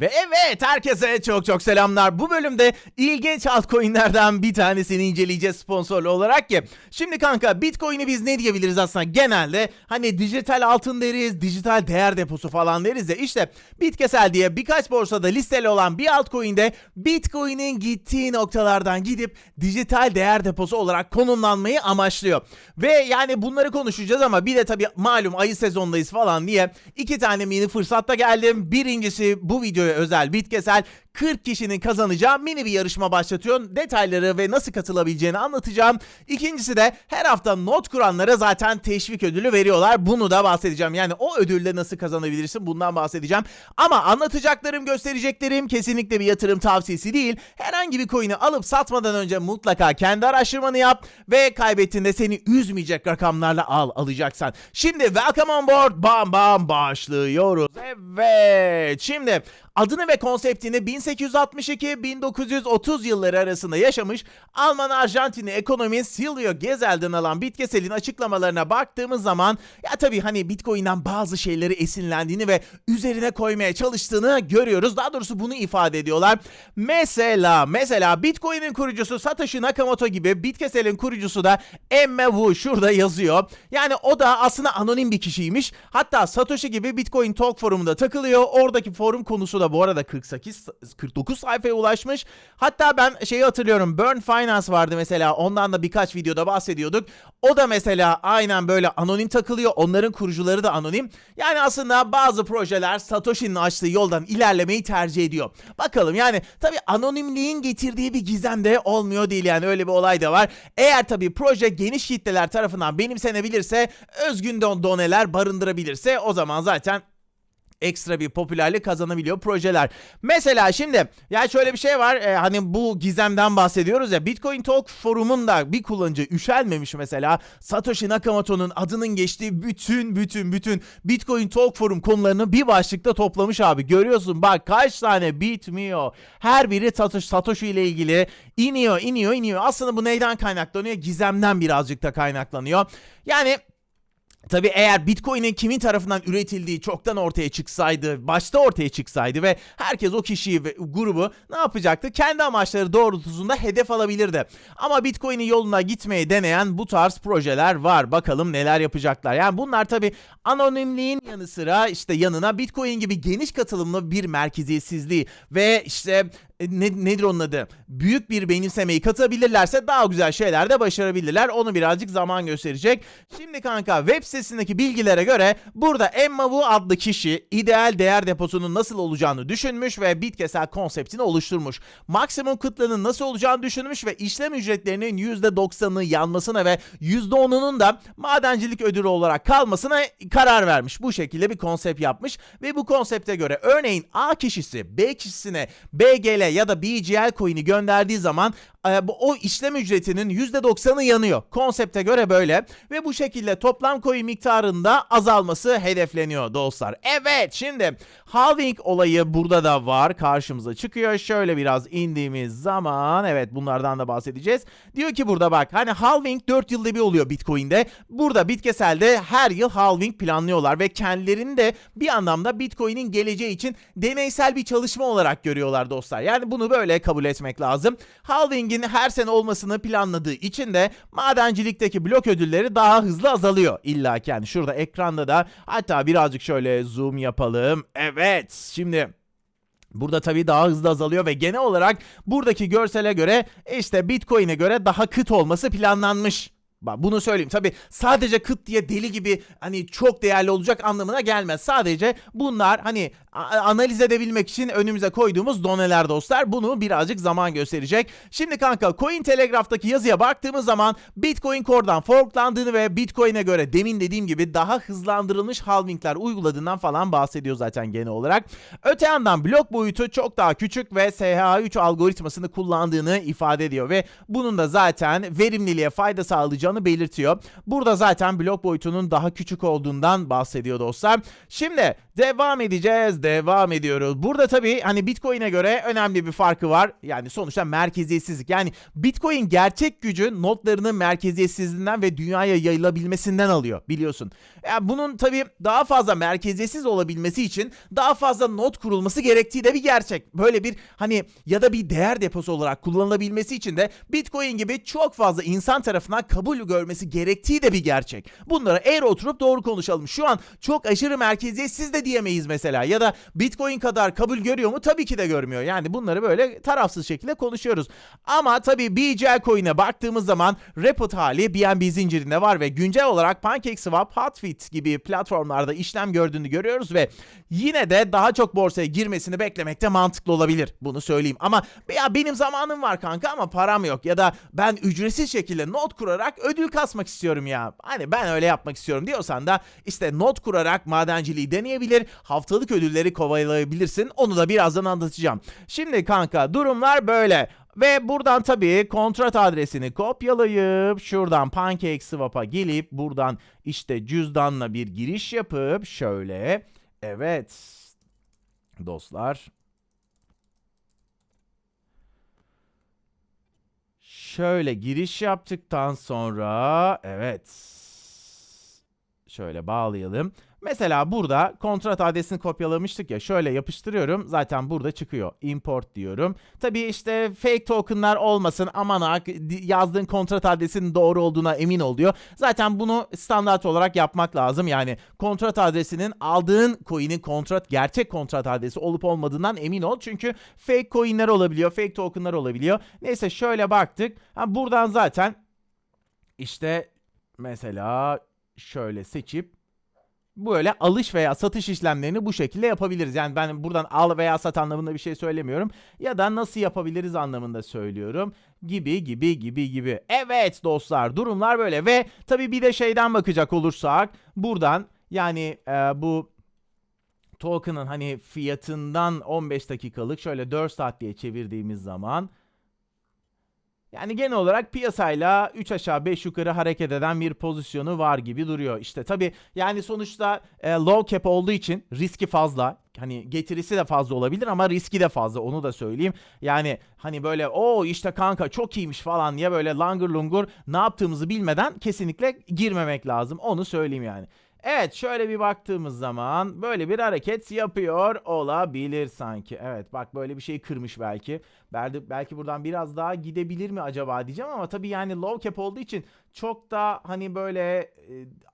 Ve evet herkese çok çok selamlar. Bu bölümde ilginç altcoin'lerden bir tanesini inceleyeceğiz sponsorlu olarak ki. Şimdi kanka Bitcoin'i biz ne diyebiliriz aslında genelde hani dijital altın deriz, dijital değer deposu falan deriz ya işte Bitkesel diye birkaç borsada listeli olan bir altcoin'de Bitcoin'in gittiği noktalardan gidip dijital değer deposu olarak konumlanmayı amaçlıyor. Ve yani bunları konuşacağız ama bir de tabii malum ayı sezondayız falan diye iki tane mini fırsatta geldim. Birincisi bu özel Bitkesel 40 kişinin kazanacağı mini bir yarışma başlatıyor. Detayları ve nasıl katılabileceğini anlatacağım. İkincisi de her hafta not kuranlara zaten teşvik ödülü veriyorlar. Bunu da bahsedeceğim. Yani o ödülle nasıl kazanabilirsin bundan bahsedeceğim. Ama anlatacaklarım, göstereceklerim kesinlikle bir yatırım tavsiyesi değil. Herhangi bir coin'i alıp satmadan önce mutlaka kendi araştırmanı yap ve kaybettiğinde seni üzmeyecek rakamlarla al alacaksan. Şimdi welcome on board. Bam bam başlıyoruz. Evet. Şimdi Adını ve konseptini 1862-1930 yılları arasında yaşamış Alman-Arjantinli ekonomist Silvio Gezel'den alan Bitkesel'in açıklamalarına baktığımız zaman ya tabii hani Bitcoin'den bazı şeyleri esinlendiğini ve üzerine koymaya çalıştığını görüyoruz. Daha doğrusu bunu ifade ediyorlar. Mesela mesela Bitcoin'in kurucusu Satoshi Nakamoto gibi Bitkesel'in kurucusu da Emme Wu şurada yazıyor. Yani o da aslında anonim bir kişiymiş. Hatta Satoshi gibi Bitcoin Talk forumunda takılıyor. Oradaki forum konusu da bu arada 48 49 sayfaya ulaşmış. Hatta ben şeyi hatırlıyorum. Burn Finance vardı mesela. Ondan da birkaç videoda bahsediyorduk. O da mesela aynen böyle anonim takılıyor. Onların kurucuları da anonim. Yani aslında bazı projeler Satoshi'nin açtığı yoldan ilerlemeyi tercih ediyor. Bakalım yani tabii anonimliğin getirdiği bir gizem de olmuyor değil yani öyle bir olay da var. Eğer tabii proje geniş kitleler tarafından benimsenebilirse, özgün don doneler barındırabilirse o zaman zaten ekstra bir popülerlik kazanabiliyor projeler. Mesela şimdi ya şöyle bir şey var e, hani bu gizemden bahsediyoruz ya Bitcoin Talk forumunda bir kullanıcı üşelmemiş mesela Satoshi Nakamoto'nun adının geçtiği bütün bütün bütün Bitcoin Talk forum konularını bir başlıkta toplamış abi. Görüyorsun bak kaç tane bitmiyor. Her biri Satoshi, Satoshi ile ilgili iniyor iniyor iniyor. Aslında bu neyden kaynaklanıyor? Gizemden birazcık da kaynaklanıyor. Yani Tabi eğer Bitcoin'in kimin tarafından üretildiği çoktan ortaya çıksaydı, başta ortaya çıksaydı ve herkes o kişiyi ve grubu ne yapacaktı? Kendi amaçları doğrultusunda hedef alabilirdi. Ama Bitcoin'in yoluna gitmeyi deneyen bu tarz projeler var. Bakalım neler yapacaklar. Yani bunlar tabi anonimliğin yanı sıra işte yanına Bitcoin gibi geniş katılımlı bir merkeziyetsizliği ve işte ne, nedir onun adı? Büyük bir benimsemeyi katabilirlerse daha güzel şeyler de başarabilirler. Onu birazcık zaman gösterecek. Şimdi kanka web sitesindeki bilgilere göre burada Emma Wu adlı kişi ideal değer deposunun nasıl olacağını düşünmüş ve Bitkesel konseptini oluşturmuş. Maksimum kıtlığının nasıl olacağını düşünmüş ve işlem ücretlerinin %90'ını yanmasına ve %10'unun da madencilik ödülü olarak kalmasına karar vermiş. Bu şekilde bir konsept yapmış ve bu konsepte göre örneğin A kişisi B kişisine BGL ya da BGL coin'i gönderdiği zaman e, o işlem ücretinin %90'ı yanıyor. Konsepte göre böyle ve bu şekilde toplam coin miktarında azalması hedefleniyor dostlar. Evet şimdi halving olayı burada da var. Karşımıza çıkıyor. Şöyle biraz indiğimiz zaman evet bunlardan da bahsedeceğiz. Diyor ki burada bak hani halving 4 yılda bir oluyor Bitcoin'de. Burada Bitkesel'de her yıl halving planlıyorlar ve kendilerini de bir anlamda Bitcoin'in geleceği için deneysel bir çalışma olarak görüyorlar dostlar. Yani bunu böyle kabul etmek lazım. Halving'in her sene olmasını planladığı için de madencilikteki blok ödülleri daha hızlı azalıyor. İlla ki yani şurada ekranda da hatta birazcık şöyle zoom yapalım. Evet şimdi Burada tabii daha hızlı azalıyor ve genel olarak buradaki görsele göre işte Bitcoin'e göre daha kıt olması planlanmış. Bunu söyleyeyim. Tabi sadece kıt diye deli gibi hani çok değerli olacak anlamına gelmez. Sadece bunlar hani analiz edebilmek için önümüze koyduğumuz doneler dostlar. Bunu birazcık zaman gösterecek. Şimdi kanka Coin Telegraph'taki yazıya baktığımız zaman Bitcoin Core'dan forklandığını ve Bitcoin'e göre demin dediğim gibi daha hızlandırılmış halvingler uyguladığından falan bahsediyor zaten genel olarak. Öte yandan blok boyutu çok daha küçük ve SHA3 algoritmasını kullandığını ifade ediyor ve bunun da zaten verimliliğe fayda sağlayacağını belirtiyor. Burada zaten blok boyutunun daha küçük olduğundan bahsediyor dostlar. Şimdi Devam edeceğiz, devam ediyoruz. Burada tabii hani Bitcoin'e göre önemli bir farkı var. Yani sonuçta merkeziyetsizlik. Yani Bitcoin gerçek gücü notlarının merkeziyetsizliğinden ve dünyaya yayılabilmesinden alıyor biliyorsun. Yani bunun tabii daha fazla merkeziyetsiz olabilmesi için daha fazla not kurulması gerektiği de bir gerçek. Böyle bir hani ya da bir değer deposu olarak kullanılabilmesi için de Bitcoin gibi çok fazla insan tarafından kabul görmesi gerektiği de bir gerçek. Bunları eğer oturup doğru konuşalım. Şu an çok aşırı merkeziyetsiz de diyemeyiz mesela. Ya da Bitcoin kadar kabul görüyor mu? Tabii ki de görmüyor. Yani bunları böyle tarafsız şekilde konuşuyoruz. Ama tabii BGL coin'e baktığımız zaman Reput hali BNB zincirinde var ve güncel olarak PancakeSwap, Hotfit gibi platformlarda işlem gördüğünü görüyoruz ve yine de daha çok borsaya girmesini beklemekte mantıklı olabilir. Bunu söyleyeyim. Ama ya benim zamanım var kanka ama param yok ya da ben ücretsiz şekilde not kurarak ödül kasmak istiyorum ya. Hani ben öyle yapmak istiyorum diyorsan da işte not kurarak madenciliği deneyebilir, haftalık ödülleri kovalayabilirsin. Onu da birazdan anlatacağım. Şimdi kanka durumlar böyle. Ve buradan tabii kontrat adresini kopyalayıp şuradan PancakeSwap'a gelip buradan işte cüzdanla bir giriş yapıp şöyle evet dostlar Şöyle giriş yaptıktan sonra evet şöyle bağlayalım. Mesela burada kontrat adresini kopyalamıştık ya şöyle yapıştırıyorum zaten burada çıkıyor. Import diyorum. Tabii işte fake tokenlar olmasın aman ha yazdığın kontrat adresinin doğru olduğuna emin oluyor. Zaten bunu standart olarak yapmak lazım. Yani kontrat adresinin aldığın coin'in kontrat gerçek kontrat adresi olup olmadığından emin ol. Çünkü fake coin'ler olabiliyor, fake tokenlar olabiliyor. Neyse şöyle baktık. Ha, buradan zaten işte mesela şöyle seçip böyle alış veya satış işlemlerini bu şekilde yapabiliriz. Yani ben buradan al veya sat anlamında bir şey söylemiyorum. Ya da nasıl yapabiliriz anlamında söylüyorum. Gibi gibi gibi gibi. Evet dostlar durumlar böyle ve tabii bir de şeyden bakacak olursak buradan yani e, bu token'ın hani fiyatından 15 dakikalık şöyle 4 saat diye çevirdiğimiz zaman yani genel olarak piyasayla 3 aşağı 5 yukarı hareket eden bir pozisyonu var gibi duruyor. İşte tabii yani sonuçta e, low cap olduğu için riski fazla. Hani getirisi de fazla olabilir ama riski de fazla onu da söyleyeyim. Yani hani böyle o işte kanka çok iyiymiş falan diye böyle langır lungur ne yaptığımızı bilmeden kesinlikle girmemek lazım. Onu söyleyeyim yani. Evet şöyle bir baktığımız zaman böyle bir hareket yapıyor olabilir sanki. Evet bak böyle bir şey kırmış belki. Belki, belki buradan biraz daha gidebilir mi acaba diyeceğim ama tabii yani low cap olduğu için çok da hani böyle e,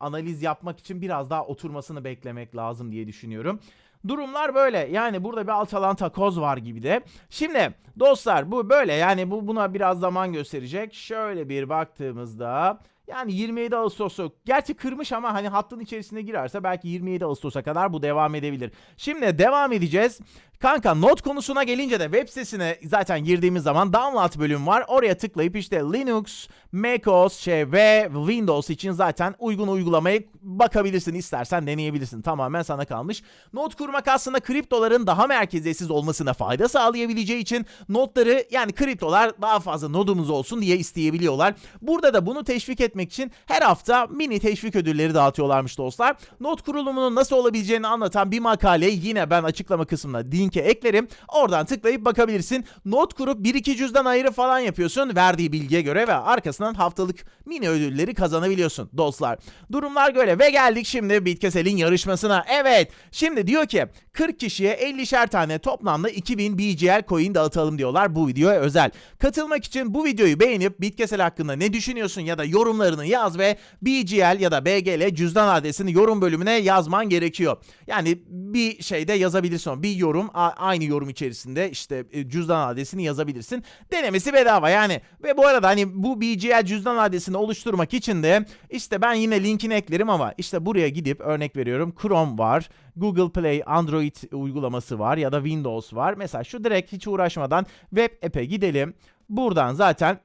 analiz yapmak için biraz daha oturmasını beklemek lazım diye düşünüyorum. Durumlar böyle. Yani burada bir alçalan takoz var gibi de. Şimdi dostlar bu böyle. Yani bu buna biraz zaman gösterecek. Şöyle bir baktığımızda yani 27 Ağustos'u gerçi kırmış ama hani hattın içerisine girerse belki 27 Ağustos'a kadar bu devam edebilir. Şimdi devam edeceğiz. Kanka not konusuna gelince de web sitesine zaten girdiğimiz zaman download bölüm var. Oraya tıklayıp işte Linux, macOS şey ve Windows için zaten uygun uygulamayı bakabilirsin. istersen deneyebilirsin. Tamamen sana kalmış. Not kurmak aslında kriptoların daha merkeziyetsiz olmasına fayda sağlayabileceği için notları yani kriptolar daha fazla nodumuz olsun diye isteyebiliyorlar. Burada da bunu teşvik etmek için her hafta mini teşvik ödülleri dağıtıyorlarmış dostlar. Not kurulumunun nasıl olabileceğini anlatan bir makale yine ben açıklama kısmına linke eklerim. Oradan tıklayıp bakabilirsin. Not kurup 1-2 cüzdan ayrı falan yapıyorsun verdiği bilgiye göre ve arkasından haftalık mini ödülleri kazanabiliyorsun dostlar. Durumlar böyle ve geldik şimdi Bitkesel'in yarışmasına. Evet şimdi diyor ki 40 kişiye 50'şer tane toplamda 2000 BGL coin dağıtalım diyorlar bu videoya özel. Katılmak için bu videoyu beğenip Bitkesel hakkında ne düşünüyorsun ya da yorumlarını yaz ve BGL ya da BGL cüzdan adresini yorum bölümüne yazman gerekiyor. Yani bir şeyde yazabilirsin. Bir yorum aynı yorum içerisinde işte e, cüzdan adresini yazabilirsin. Denemesi bedava yani. Ve bu arada hani bu BGL cüzdan adresini oluşturmak için de işte ben yine linkini eklerim ama işte buraya gidip örnek veriyorum Chrome var. Google Play Android uygulaması var ya da Windows var. Mesela şu direkt hiç uğraşmadan web app'e gidelim. Buradan zaten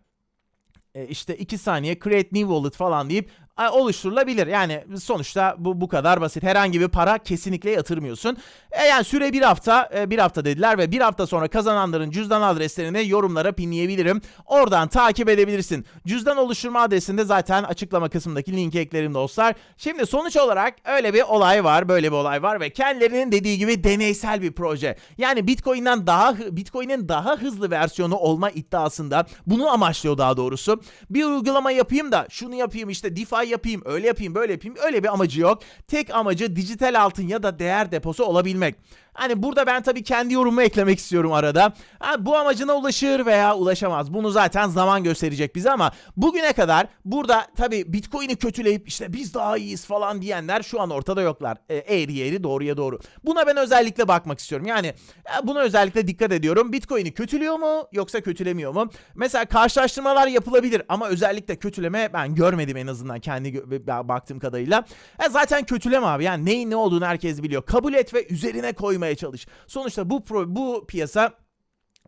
e, işte 2 saniye create new wallet falan deyip oluşturulabilir. Yani sonuçta bu bu kadar basit. Herhangi bir para kesinlikle yatırmıyorsun. E yani süre bir hafta, e, bir hafta dediler ve bir hafta sonra kazananların cüzdan adreslerini yorumlara pinleyebilirim. Oradan takip edebilirsin. Cüzdan oluşturma adresinde zaten açıklama kısmındaki linki eklerim dostlar. Şimdi sonuç olarak öyle bir olay var, böyle bir olay var ve kendilerinin dediği gibi deneysel bir proje. Yani Bitcoin'den daha Bitcoin'in daha hızlı versiyonu olma iddiasında bunu amaçlıyor daha doğrusu. Bir uygulama yapayım da şunu yapayım işte DeFi yapayım, öyle yapayım, böyle yapayım. Öyle bir amacı yok. Tek amacı dijital altın ya da değer deposu olabilmek. Hani burada ben tabii kendi yorumumu eklemek istiyorum arada. Ha, bu amacına ulaşır veya ulaşamaz. Bunu zaten zaman gösterecek bize ama bugüne kadar burada tabii Bitcoin'i kötüleyip işte biz daha iyiyiz falan diyenler şu an ortada yoklar. E, eğri eğri doğruya doğru. Buna ben özellikle bakmak istiyorum. Yani e, buna özellikle dikkat ediyorum. Bitcoin'i kötülüyor mu yoksa kötülemiyor mu? Mesela karşılaştırmalar yapılabilir ama özellikle kötüleme ben görmedim en azından kendi gö- baktığım kadarıyla. E, zaten kötüleme abi. Yani neyin ne olduğunu herkes biliyor. Kabul et ve üzerine koymaya çalış. Sonuçta bu pro, bu piyasa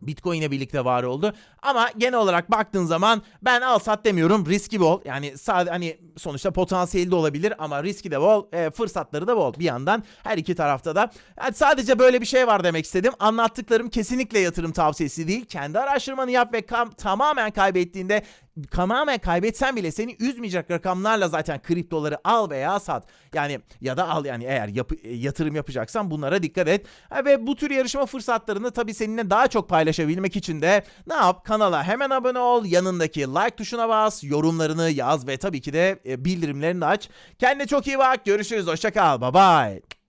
Bitcoin ile birlikte var oldu. Ama genel olarak baktığın zaman ben al sat demiyorum. Riski bol. Yani sadece hani sonuçta potansiyeli de olabilir ama riski de bol. e, fırsatları da bol bir yandan. Her iki tarafta da. Yani sadece böyle bir şey var demek istedim. Anlattıklarım kesinlikle yatırım tavsiyesi değil. Kendi araştırmanı yap ve kam- tamamen kaybettiğinde tamamen kaybetsen bile seni üzmeyecek rakamlarla zaten kriptoları al veya sat. Yani ya da al yani eğer yapı- e, yatırım yapacaksan bunlara dikkat et. Ve bu tür yarışma fırsatlarını tabii seninle daha çok paylaşabilmek için de ne yap? Kanala hemen abone ol, yanındaki like tuşuna bas, yorumlarını yaz ve tabii ki de e, bildirimlerini aç. Kendine çok iyi bak. Görüşürüz. Hoşça kal. Bye bye.